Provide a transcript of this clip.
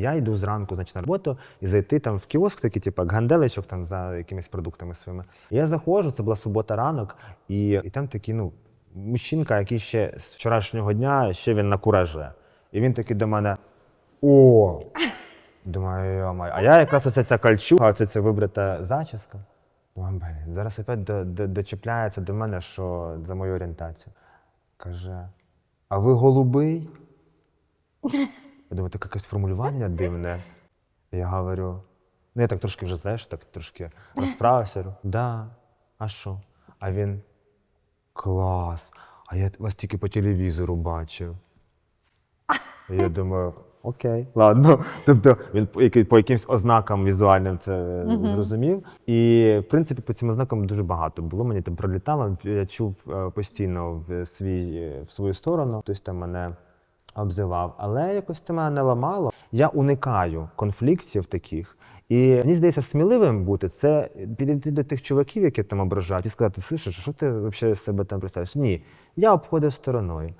Я йду зранку, значить, на роботу і зайти там в кіоск, такий, типу, ганделичок там за якимись продуктами своїми. Я заходжу, це була субота ранок, і, і там такий, ну, мужчинка, який ще з вчорашнього дня ще він на. І він такий до мене: О! Думаю, йомай. А я якраз оце ця кольчуга, оце ця вибрита зачіска. Блін, зараз опять до, до, дочіпляється до мене, що за мою орієнтацію. Каже: А ви голубий? Я думаю, таке якесь формулювання дивне. Я говорю, ну я так трошки вже, знаєш, так трошки розправився. Говорю, да, а що? А він клас. А я вас тільки по телевізору бачив. Я думаю, окей, ладно. Тобто він по, по якимсь ознакам візуальним це зрозумів. І в принципі по цим ознакам дуже багато було. Мені там пролітало. Я чув е, постійно в свій е, в свою сторону. Хтось там мене обзивав, але якось це мене не ламало. Я уникаю конфліктів таких. І мені здається, сміливим бути це підійти до тих чуваків, які там ображають, і сказати: слышиш, що ти взагалі себе там представляєш? Ні, я обходив стороною.